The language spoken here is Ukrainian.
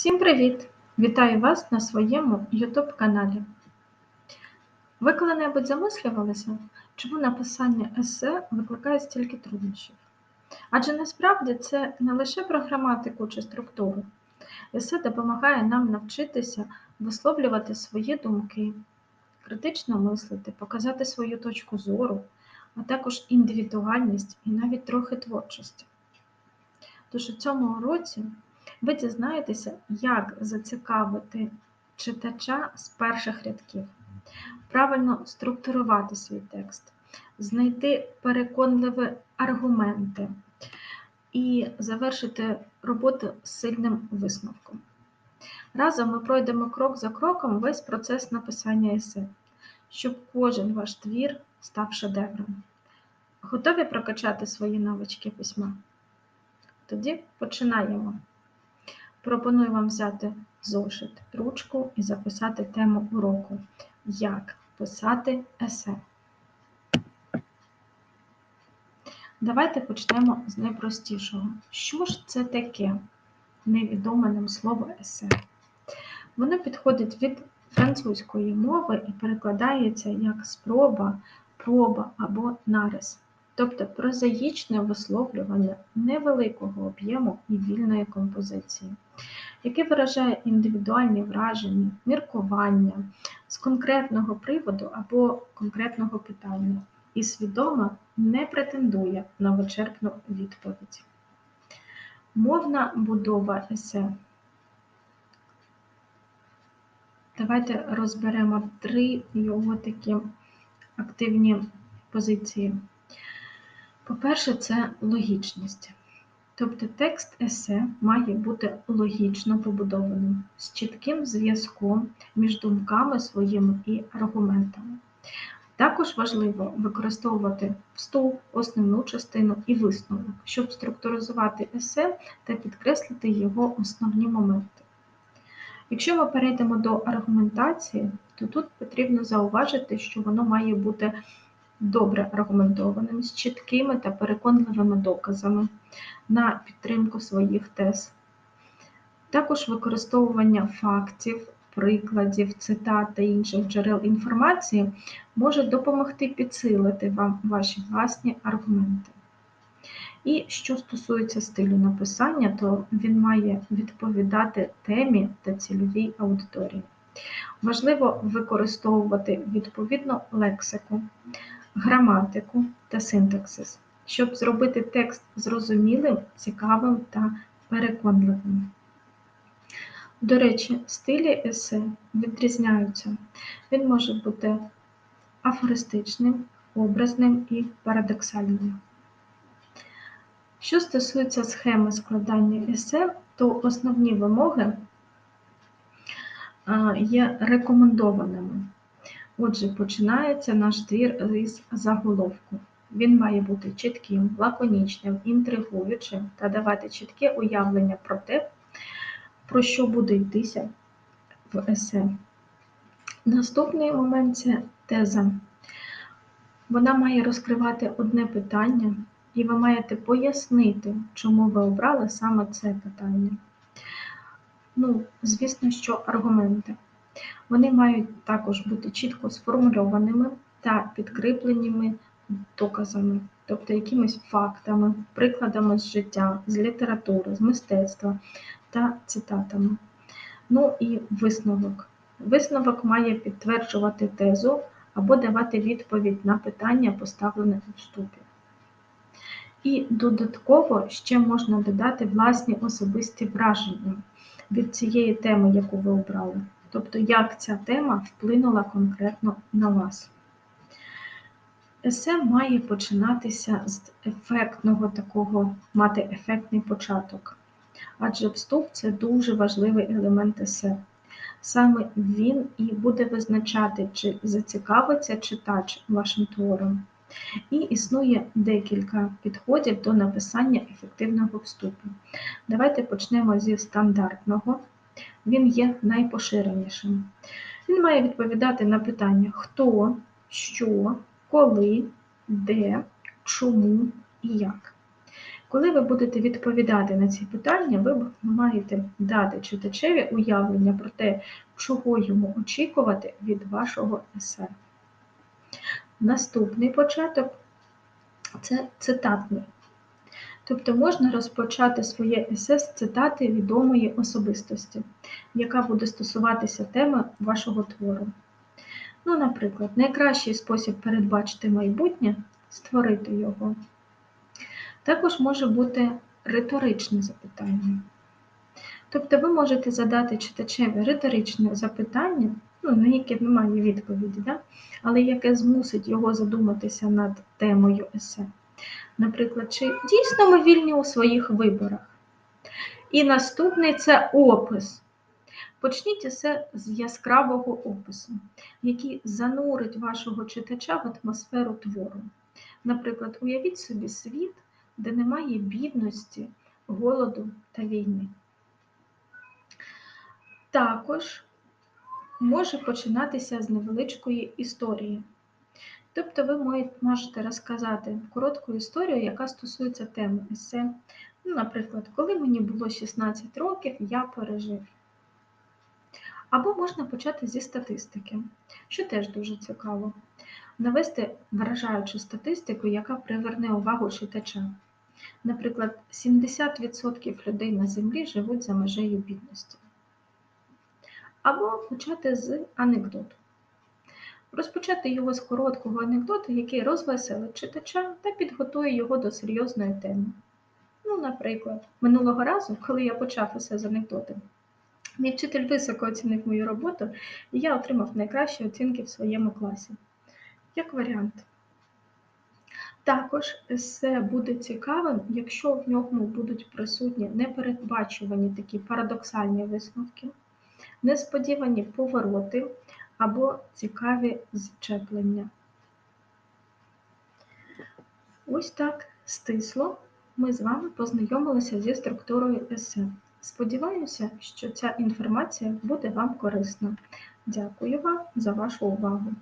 Всім привіт! Вітаю вас на своєму YouTube каналі. Ви коли-небудь замислювалися, чому написання есе викликає стільки труднощів? Адже насправді це не лише про граматику чи структуру. Есе допомагає нам навчитися висловлювати свої думки, критично мислити, показати свою точку зору, а також індивідуальність і навіть трохи творчості. Тож у цьому уроці ви дізнаєтеся, як зацікавити читача з перших рядків, правильно структурувати свій текст, знайти переконливі аргументи і завершити роботу сильним висновком. Разом ми пройдемо крок за кроком весь процес написання есе, щоб кожен ваш твір став шедевром. Готові прокачати свої навички письма? Тоді починаємо. Пропоную вам взяти зошит, ручку і записати тему уроку Як писати есе. Давайте почнемо з найпростішого. Що ж це таке невідоме нам слово есе? Воно підходить від французької мови і перекладається як спроба, проба або нарис тобто прозаїчне висловлювання невеликого об'єму і вільної композиції, яке виражає індивідуальні враження, міркування з конкретного приводу або конкретного питання і свідомо не претендує на вичерпну відповідь. Мовна будова есе. Давайте розберемо три його такі активні позиції. По-перше, це логічність. Тобто текст есе має бути логічно побудованим, з чітким зв'язком між думками своїми і аргументами. Також важливо використовувати вступ, основну частину і висновок, щоб структуризувати есе та підкреслити його основні моменти. Якщо ми перейдемо до аргументації, то тут потрібно зауважити, що воно має бути добре аргументованим, з чіткими та переконливими доказами на підтримку своїх тез. Також використовування фактів, прикладів, цитат та інших джерел інформації може допомогти підсилити вам ваші власні аргументи. І що стосується стилю написання, то він має відповідати темі та цільовій аудиторії. Важливо використовувати відповідну лексику, граматику та синтаксис, щоб зробити текст зрозумілим, цікавим та переконливим. До речі, стилі есе відрізняються. Він може бути афористичним, образним і парадоксальним. Що стосується схеми складання есе, то основні вимоги є рекомендованими. Отже, починається наш твір із заголовку. Він має бути чітким, лаконічним, інтригуючим та давати чітке уявлення про те, про що буде йтися в есе. Наступний момент це теза. Вона має розкривати одне питання, і ви маєте пояснити, чому ви обрали саме це питання. Ну, звісно, що аргументи. Вони мають також бути чітко сформульованими та підкріпленими доказами, тобто якимись фактами, прикладами з життя, з літератури, з мистецтва та цитатами. Ну і висновок. Висновок має підтверджувати тезу або давати відповідь на питання, поставлене у вступі. І додатково ще можна додати власні особисті враження від цієї теми, яку ви обрали. Тобто, як ця тема вплинула конкретно на вас. Есе має починатися з ефектного такого, мати ефектний початок. Адже вступ це дуже важливий елемент есе. Саме він і буде визначати, чи зацікавиться читач вашим твором. І існує декілька підходів до написання ефективного вступу. Давайте почнемо зі стандартного він є найпоширенішим. Він має відповідати на питання хто, що, коли, де, чому і як. Коли ви будете відповідати на ці питання, ви маєте дати читачеві уявлення про те, чого йому очікувати від вашого есе. Наступний початок це цитатний. Тобто можна розпочати своє есе з цитати відомої особистості, яка буде стосуватися теми вашого твору. Ну, наприклад, найкращий спосіб передбачити майбутнє створити його. Також може бути риторичне запитання. Тобто ви можете задати читачеві риторичне запитання, ну, на яке немає відповіді, да? але яке змусить його задуматися над темою есе. Наприклад, чи дійсно ми вільні у своїх виборах? І наступний це опис. Почніть усе з яскравого опису, який занурить вашого читача в атмосферу твору. Наприклад, уявіть собі світ, де немає бідності, голоду та війни. Також може починатися з невеличкої історії. Тобто ви можете розказати коротку історію, яка стосується теми есе. Ну, Наприклад, коли мені було 16 років, я пережив. Або можна почати зі статистики, що теж дуже цікаво. Навести вражаючу статистику, яка приверне увагу читача. Наприклад, 70% людей на землі живуть за межею бідності. Або почати з анекдоту. Розпочати його з короткого анекдоту, який розвеселить читача та підготує його до серйозної теми. Ну, наприклад, минулого разу, коли я почав усе з анекдоту, мій вчитель високо оцінив мою роботу, і я отримав найкращі оцінки в своєму класі. Як варіант. Також есе буде цікавим, якщо в ньому будуть присутні непередбачувані такі парадоксальні висновки, несподівані повороти або цікаві зчеплення. Ось так стисло ми з вами познайомилися зі структурою есе. Сподіваюся, що ця інформація буде вам корисна. Дякую вам за вашу увагу!